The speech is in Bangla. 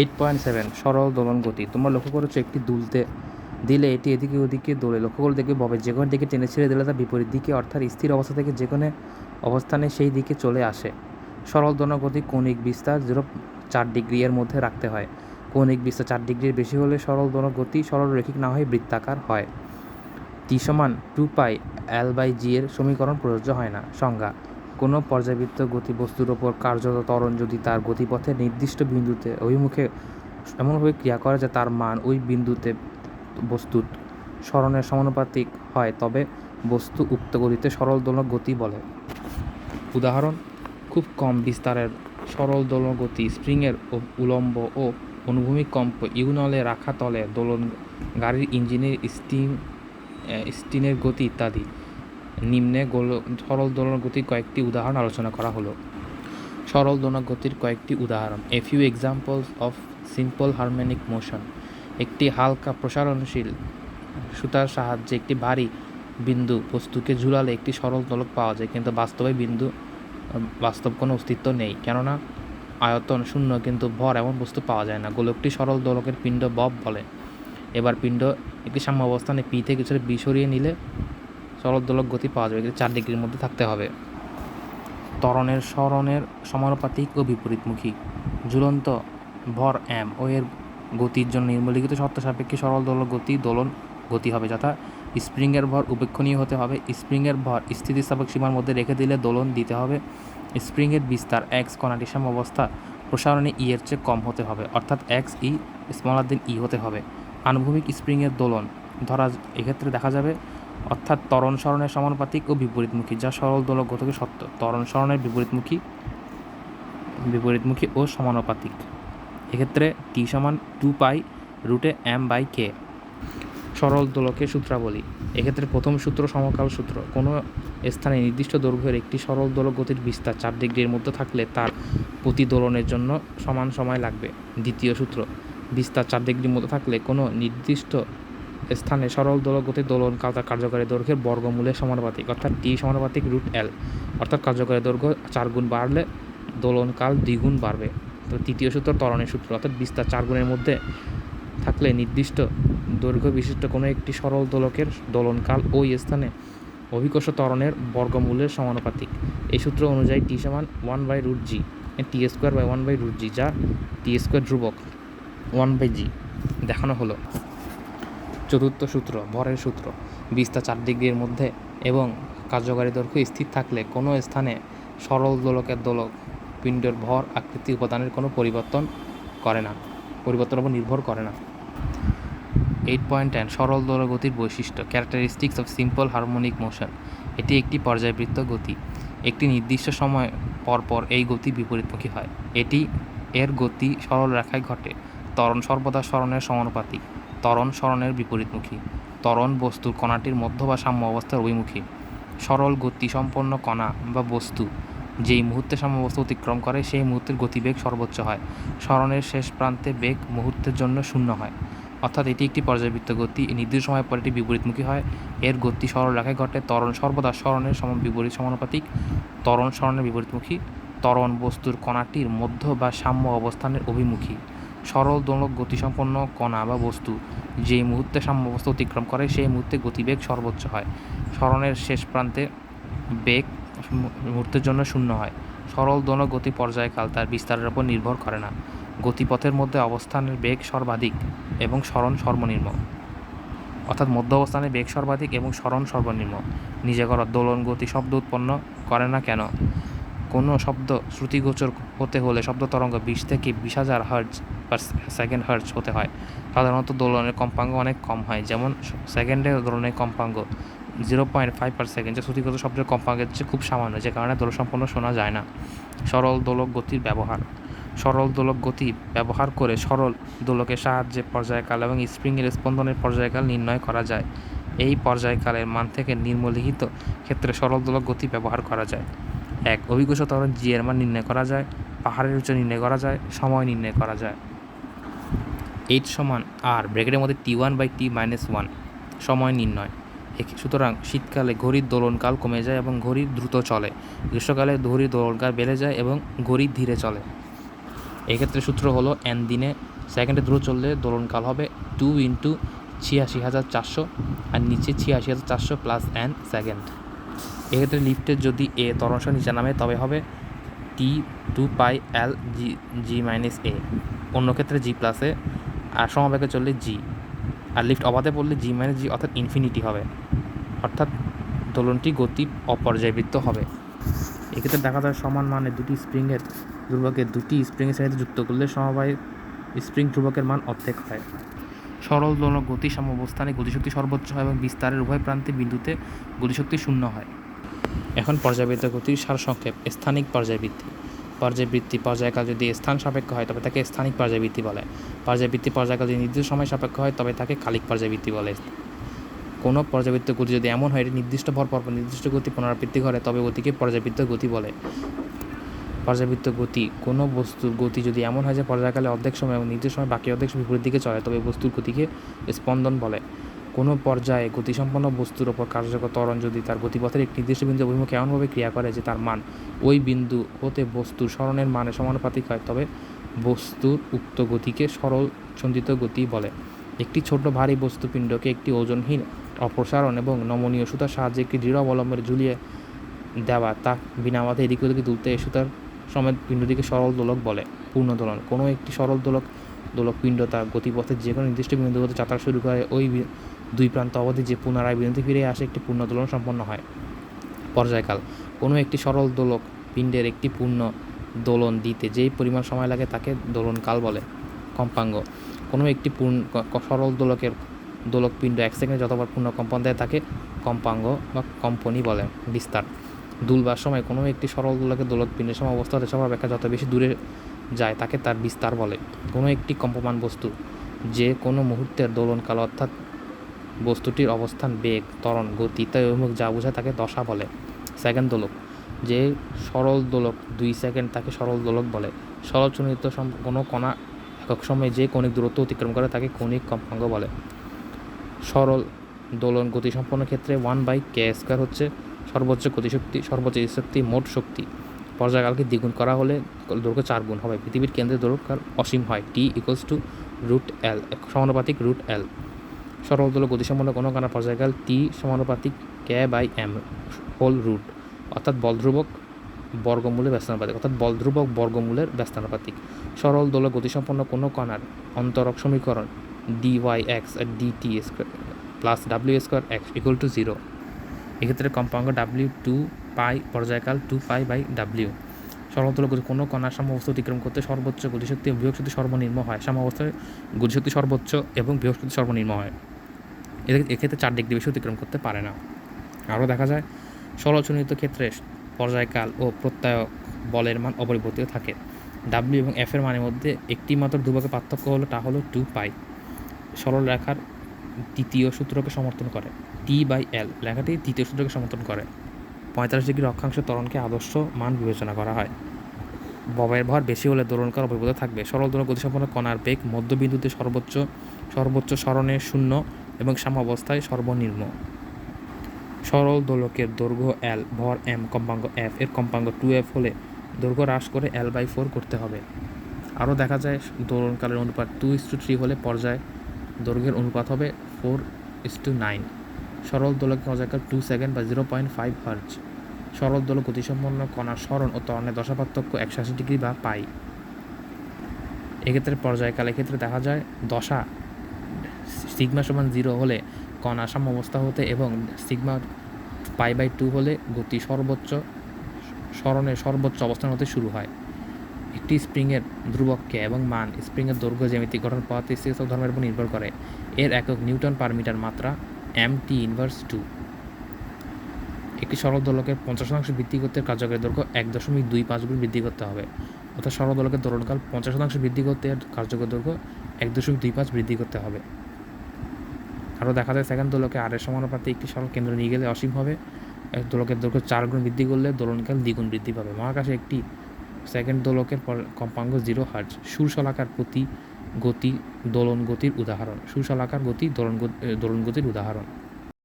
এইট পয়েন্ট সেভেন সরল দোলন গতি। তোমরা লক্ষ্য করেছ, একটি দুলতে দিলে এটি এদিকে ওদিকে দোলে। লক্ষ্য করে দেখবে ববে যে কোনো দিকে টেনে ছেড়ে দিলে তা বিপরীত দিকে, অর্থাৎ স্থির অবস্থা থেকে যে কোনো অবস্থানে সেই দিকে চলে আসে। সরল দোলন গতি কৌণিক বিস্তার জিরো চার ডিগ্রি এর মধ্যে রাখতে হয়। কৌণিক বিস্তার চার ডিগ্রির বেশি হলে সরল দোলন গতি সরল রৈখিক না হয়ে বৃত্তাকার হয়। টি সমান টু পাই এল বাই জি এর সমীকরণ প্রযোজ্য হয় না। সংজ্ঞা কোনো পর্যাবৃত্ত গতি বস্তুর ওপর কার্যত ত্বরণ যদি তার গতিপথে নির্দিষ্ট বিন্দুতে অভিমুখে এমনভাবে ক্রিয়া করে যে তার মান ওই বিন্দুতে বস্তুর সরণের সমানুপাতিক হয়, তবে বস্তু উক্ত গতিতে সরল দোলন গতি বলে। উদাহরণ, খুব কম বিস্তারের সরল দোলন গতি স্প্রিংয়ের উলম্ব ও অনুভূমিক কম্প ইউনলে রাখা তলে দোলন গাড়ির ইঞ্জিনের স্টিম স্টিনের গতি ইত্যাদি। নিম্নে গোল, সরল দোলন গতির কয়েকটি উদাহরণ আলোচনা করা হলো। সরল দোলন গতির কয়েকটি উদাহরণ। A few examples of simple harmonic motion একটি হালকা প্রসারণশীল সুতার সাহায্যে একটি ভারী বিন্দু বস্তুকে ঝুলালে একটি সরল দোলক পাওয়া যায়, কিন্তু বাস্তবে বিন্দু, বাস্তব কোনো অস্তিত্ব নেই। কেননা, আয়তন শূন্য, কিন্তু ভর এমন বস্তু পাওয়া যায় না। গোলকটি সরল দোলকের পিণ্ড বব বলে। এবার পিণ্ড একটি সাম্য অবস্থানে পি থেকে কিছুটা বি সরিয়ে নিলে সরল দোলক গতি পাওয়া যাবে, কিন্তু চার ডিগ্রির মধ্যে থাকতে হবে। ত্বরণের সরণের সমানুপাতিক ও বিপরীতমুখী। ঝুলন্ত ভর এম ও এর গতির জন্য নিম্নলিখিত শর্ত সাপেক্ষে সরল দোলক গতি দোলন গতি হবে, যথা স্প্রিংয়ের ভর উপেক্ষণীয় হতে হবে। স্প্রিংয়ের ভর স্থিতিস্থাপক সীমার মধ্যে রেখে দিলে দোলন দিতে হবে। স্প্রিংয়ের বিস্তার এক্স কণাটির সাম অবস্থা প্রসারণে ই এর চেয়ে কম হতে হবে, অর্থাৎ এক্স ই স্মলার দেন ই হতে হবে। আনুভূমিক স্প্রিংয়ের দোলন ধরা এক্ষেত্রে দেখা যাবে অর্থাৎ ত্বরণ সরণের সমানুপাতিক ও বিপরীতমুখী, যা সরল দোলক গতিকে সত্য। ত্বরণ সরণের বিপরীতমুখী বিপরীতমুখী ও সমানুপাতিক। এক্ষেত্রে টি সমান টু পাই রুটে এম বাই কে। সরল দোলকের সূত্রাবলী। এক্ষেত্রে প্রথম সূত্র সমকাল সূত্র। কোনো স্থানে নির্দিষ্ট দৈর্ঘ্যের একটি সরল দোলক গতির বিস্তার চার ডিগ্রির মধ্যে থাকলে তার প্রতিদোলনের জন্য সমান সময় লাগবে। দ্বিতীয় সূত্র। বিস্তার চার ডিগ্রির মধ্যে থাকলে কোনো নির্দিষ্ট স্থানে সরল দোলক গতির দোলনকাল তার কার্যকারী দৈর্ঘ্যের বর্গমূলের সমানুপাতিক, অর্থাৎ টি সমানুপাতিক রুট এল অর্থাৎ কার্যকারী দৈর্ঘ্য চার গুণ বাড়লে দোলনকাল দ্বিগুণ বাড়বে। তো তৃতীয় সূত্র ত্বরণের সূত্র, অর্থাৎ বিস্তার চার গুণের মধ্যে থাকলে নির্দিষ্ট দৈর্ঘ্য বিশিষ্ট কোনো একটি সরল দোলকের দোলনকাল ওই স্থানে অভিকর্ষ ত্বরণের বর্গমূলের সমানুপাতিক। এই সূত্র অনুযায়ী টি সমান one by root G T square by one by root G যা টি স্কোয়ার ধ্রুবক ওয়ান বাই জি দেখানো হলো। চতুর্থ সূত্র, ভরের সূত্র। বিস্তার চার ডিগ্রির মধ্যে এবং কার্যকারী দৈর্ঘ্য স্থির থাকলে কোনো স্থানে সরল দোলকের দোলক পিণ্ডের ভর আকৃতি উপাদানের কোনো পরিবর্তন করে না, পরিবর্তনের উপর নির্ভর করে না। এইট পয়েন্ট টেন, সরল দোলক গতির বৈশিষ্ট্য characteristics of simple harmonic motion এটি একটি পর্যায়বৃত্ত গতি। একটি নির্দিষ্ট সময় পর পর এই গতি বিপরীতমুখী হয়। এটি এর গতি সরল রেখায় ঘটে। ত্বরণ সর্বদা স্মরণের সমানুপাতিক। ত্বরণ সরণের বিপরীতমুখী। ত্বরণ বস্তুর কণাটির মধ্য বা সাম্য অবস্থার অভিমুখী। সরল গতি সম্পন্ন কণা বা বস্তু, যেই মুহূর্তে সাম্য অবস্থা অতিক্রম করে, সেই মুহূর্তের গতিবেগ সর্বোচ্চ হয়। সরণের শেষ প্রান্তে বেগ মুহূর্তের জন্য শূন্য হয়। অর্থাৎ এটি একটি পর্যাবৃত্ত গতি। নির্দিষ্ট সময় পর এটি বিপরীতমুখী হয়। এর গতি সরল রেখায় ঘটে। ত্বরণ সর্বদা সরণের সম বিপরীত সমানুপাতিক। ত্বরণ সরণের বিপরীতমুখী। ত্বরণ বস্তুর কণাটির মধ্য বা সাম্য অবস্থানের অভিমুখী। সরল, দোলক, গতিসম্পন্ন কণা বা বস্তু। যেই মুহূর্তে সাম্য অবস্থা অতিক্রম করে, সেই মুহূর্তে গতিবেগ সর্বোচ্চ হয়। সরণের শেষ প্রান্তে বেগ মুহূর্তের জন্য শূন্য হয়। সরল, দোলক গতি পর্যায়কাল তার বিস্তারের উপর নির্ভর করে না। গতিপথের মধ্যে অবস্থানের বেগ সর্বাধিক এবং সরণ সর্বনিম্ন। অর্থাৎ মধ্য অবস্থানে বেগ সর্বাধিক এবং সরণ সর্বনিম্ন। নিজে করা দোলন, গতি, শব্দ উৎপন্ন করে না কেন? কোনো শব্দ শ্রুতিগোচর হতে হলে শব্দ তরঙ্গ বিশ থেকে বিশ হাজার হার্জ পার সেকেন্ড হার্জ হতে হয়। সাধারণত দোলনের কম্পাঙ্গ অনেক কম হয়। যেমন সেকেন্ডে দোলনের কম্পাঙ্গ zero point five per second যা শ্রুতিগত শব্দের কম্পাঙ্গের চেয়ে খুব সামান্য, যে কারণে দোল সম্পন্ন শোনা যায় না। সরল দোলক গতির ব্যবহার। সরল দোলক গতি ব্যবহার করে সরল দোলকের সাহায্যে পর্যায়কাল এবং স্প্রিংয়ের স্পন্দনের পর্যায়কাল নির্ণয় করা যায়। এই পর্যায়কালের মান থেকে নিম্নলিখিত ক্ষেত্রে সরল দোলক গতি ব্যবহার করা যায়। এক অভিজ্ঞতা এর মান নির্ণয় করা যায়। পাহাড়ের উচ্চ নির্ণয় করা যায়। সময় নির্ণয় করা যায়। এইচ সমান আর ব্রেকেটের মধ্যে T one by T minus one সময় নির্ণয়। সুতরাং শীতকালে ঘড়ির দোলনকাল কমে যায় এবং ঘড়ি দ্রুত চলে। গ্রীষ্মকালে ঘড়ির দোলনকাল বেড়ে যায় এবং ঘড়ি ধীরে চলে। এক্ষেত্রে সূত্র হলো এন দিনে সেকেন্ডে দ্রুত চললে দোলনকাল হবে টু ইন্টু ছিয়াশি হাজার চারশো আর নিচে ছিয়াশি হাজার চারশো প্লাস এন সেকেন্ড এক্ষেত্রে লিফটের যদি এ তরঙ্গ নিচে নামে, তবে হবে টি টু পাই এল জি জি মাইনাস এ অন্য ক্ষেত্রে জি প্লাসে আর সমবেগে চললে জি আর লিফট অবাধে পড়লে জি মাইনাস জি অর্থাৎ ইনফিনিটি হবে। অর্থাৎ দোলনটি গতি অপর্যায়বৃত্ত হবে। এক্ষেত্রে দেখা যায় সমান মানে দুটি স্প্রিংয়ের ধ্রুবকের দুটি স্প্রিংয়ের সাথে যুক্ত করলে সমবায় স্প্রিং ধ্রুবকের মান অর্ধেক হয়। সরল দোলক গতি অবস্থানে গতিশক্তি সর্বোচ্চ হয় এবং বিস্তারের উভয় প্রান্তে বিন্দুতে গতিশক্তি শূন্য হয়। এখন পর্যায়বৃত্ত গতির সারসংক্ষেপ, স্থানিক পর্যায়বৃত্তি। পর্যায়বৃত্তি, পর্যায়কাল যদি স্থান সাপেক্ষ হয়, তবে তাকে স্থানিক পর্যায়বৃত্তি বলে। পর্যায়বৃত্তি, পর্যায়কাল যদি নির্দিষ্ট সময় সাপেক্ষ হয়, তবে তাকে কালিক পর্যায়বৃত্তি বলে। কোনো পর্যাবৃত্ত গতি যদি এমন হয় নির্দিষ্ট ভর পর নির্দিষ্ট গতি পুনরাবৃত্তি করে, তবে গতিকে পর্যাবৃত্ত গতি বলে। পর্যাবৃত্ত গতি, কোনো বস্তুর গতি যদি এমন হয় যে পর্যায়কালে অর্ধেক সময় এবং নির্দিষ্ট সময় বাকি অর্ধেক সময় বিপরীত দিকে চলে, তবে বস্তুর গতিকে স্পন্দন বলে। কোনো পর্যায়ে গতিসম্পন্ন বস্তুর ওপর কার্যকর ত্বরণ যদি তার গতিপথের একটি নির্দিষ্ট বিন্দু অভিমুখে এমনভাবে ক্রিয়া করে যে তার মান ওই বিন্দু হতে বস্তুর স্মরণের মানে সমানুপাতিক হয়, তবে বস্তুর উক্ত গতিকে সরল সন্ধিত গতি বলে। একটি ছোট ভারী বস্তুপিণ্ডকে একটি ওজনহীন, অপসারণ এবং নমনীয় সুতার সাহায্যে একটি দৃঢ় অবলম্বনে ঝুলিয়ে দেওয়া, তা বিনা বাধা এদিক ওদিকে তুলতে এ সুতার সমেত পিণ্ডটিকে সরল দোলক বলে। পূর্ণ দোলন, কোনো একটি সরল দোলক দোলক পিণ্ড তার গতিপথের যে কোনো নির্দিষ্ট বিন্দু হতে যাত্রা শুরু করে, ওই দুই প্রান্ত অবধি যে পুনরায় বিন্দু ফিরে আসে, একটি পূর্ণ দোলন সম্পন্ন হয়। পর্যায়কাল। কোনো একটি সরল দোলক পিণ্ডের একটি পূর্ণ দোলন দিতে যেই পরিমাণ সময় লাগে তাকে দোলনকাল বলে। কম্পাঙ্গ। কোনো একটি পূর্ণ সরল দোলকের দোলক পিণ্ড এক সেকেন্ডে যতবার পূর্ণ কম্পন দেয় তাকে কম্পাঙ্গ বা কম্পনি বলে বিস্তার। দুলবার সময় কোনো একটি সরল দোলকের দোলক পিণ্ডের সময় অবস্থা রেখা অপেক্ষা যত বেশি দূরে যায় তাকে তার বিস্তার বলে। কোনো একটি কম্পমান বস্তু যে কোনো মুহূর্তের দোলনকাল অর্থাৎ বস্তুটির অবস্থান, বেগ, ত্বরণ, গতি ইত্যাদি অভিমুখ যা বোঝায় তাকে দশা বলে। সেকেন্ড দোলক, যে সরল দোলক, দুই সেকেন্ড তাকে সরল দোলক বলে। সরল চনিত কোনো কণা একক সময়ে যে কণিক দূরত্ব অতিক্রম করে তাকে কণিক কম্পাঙ্গ বলে। সরল দোলন গতিসম্পন্ন ক্ষেত্রে ওয়ান বাই কে স্কোয়ার হচ্ছে সর্বোচ্চ গতিশক্তি, সর্বোচ্চ শক্তি, মোট শক্তি। পর্যায়কালকে দ্বিগুণ করা হলে দৈর্ঘ্য চার গুণ হবে। পৃথিবীর কেন্দ্রে দৈর্ঘ্যকাল অসীম হয়, T equals to root L সমানুপাতিক রুট এল। সরল দোলক গতিসম্পন্ন কোনো কানা পর্যায়কাল টি সমানুপাতিক K by M whole root অর্থাৎ বলধ্রুবক বর্গমূলের ব্যস্তানুপাতিক, অর্থাৎ বলধ্রুবক বর্গমূলের ব্যস্তানুপাতিক। সরল দোলক গতিসম্পন্ন কোনো কণার অন্তরক সমীকরণ D Y X R D T square plus W square X equal to zero এক্ষেত্রে কম্পাঙ্গ ডাব্লিউ টু পাই পর্যায়কাল টু পাই বাই ডাব্লিউ সর্বতল গতি, কোনো কণার সাম্যাবস্থা অতিক্রম করতে সর্বোচ্চ গতিশক্তি এবং বৃহস্পতি সর্বনিম্ন হয়। সাম্যাবস্থায় গতিশক্তি সর্বোচ্চ এবং বৃহস্পতি সর্বনিম্ন হয়। এক্ষেত্রে চার ডিগ্রি বেশি অতিক্রম করতে পারে না। আরও দেখা যায় সরলচনিত ক্ষেত্রে পর্যায়কাল ও প্রত্যয় বলের মান অপরিবর্তিত থাকে। ডাব্লিউ এবং এফ এর মানের মধ্যে একটি মাত্র দুভাগে পার্থক্য হলো, তা হলো টু পাই সরল রেখার দ্বিতীয় সূত্রকে সমর্থন করে টি বাই এল লেখাটি তৃতীয় সূত্রকে সমর্থন করে। পঁয়তাল্লিশ ডিগ্রি অক্ষাংশ ত্বরণকে আদর্শ মান বিবেচনা করা হয়। ববের ভর বেশি হলে দোলনকার অভিভূত থাকবে। সরল দোলন গতিসম্পন্ন কণার বেগ মধ্যবিন্দুতে সর্বোচ্চ সর্বোচ্চ স্মরণে শূন্য এবং সাম্যাবস্থায় সর্বনিম্ন। সরল দোলকের দৈর্ঘ্য এল ভর এম কম্পাঙ্গ এফ এর কম্পাঙ্গ টু এফ হলে দৈর্ঘ্য হ্রাস করে এল বাই ফোর করতে হবে। আরও দেখা যায়, দোলনকালের অনুপাত টু ইস টু থ্রি হলে পর্যায় দৈর্ঘ্যের অনুপাত হবে ফোর ইস টু নাইন সরল দোলকের পর্যায়কাল টু সেকেন্ড বা জিরো পয়েন্ট ফাইভ হার্জ সরল দোলক গতিসম্পন্ন কণার স্মরণ ও ত্বরণের দশা পার্থক্য একশো আশি ডিগ্রি বা পাই। এক্ষেত্রে পর্যায়কাল, এক্ষেত্রে দেখা যায়, দশা সিগমা সমান জিরো হলে কণা সাম্য অবস্থা হতে এবং সিগমা পাই বাই টু হলে গতি সর্বোচ্চ স্মরণের সর্বোচ্চ অবস্থান হতে শুরু হয়। একটি স্প্রিংয়ের ধ্রুবককে এবং মান, স্প্রিংয়ের দৈর্ঘ্য জ্যামিতিক গঠন পথ স্থিতিস্থাপক ধর্মের উপর নির্ভর করে। এর একক নিউটন পার মিটার মাত্রা এম টি ইনভার্স টু একটি সরল দোলকের পঞ্চাশ শতাংশ বৃদ্ধি করতে কার্যকরী দৈর্ঘ্য এক দশমিক দুই পাঁচ গুণ বৃদ্ধি করতে হবে। অর্থাৎ সরল দোলকের দোলনকাল পঞ্চাশ শতাংশ বৃদ্ধি করতে কার্যকর দৈর্ঘ্য এক দশমিক দুই পাঁচ বৃদ্ধি করতে হবে। আরও দেখা যায় সেকেন্ড দোলকে আরের সমানুপাতে একটি সরল কেন্দ্র নিয়ে গেলে অসীম হবে। দোলকের দৈর্ঘ্য চার গুণ বৃদ্ধি করলে দোলনকাল দ্বিগুণ বৃদ্ধি পাবে। মহাকাশে একটি সেকেন্ড দোলকের পর কম্পাঙ্গ জিরো হার্জ সুরশলাকার প্রতি গতি দোলন গতির উদাহরণ। সুশলাকার গতি দোলন দোলন গতির উদাহরণ।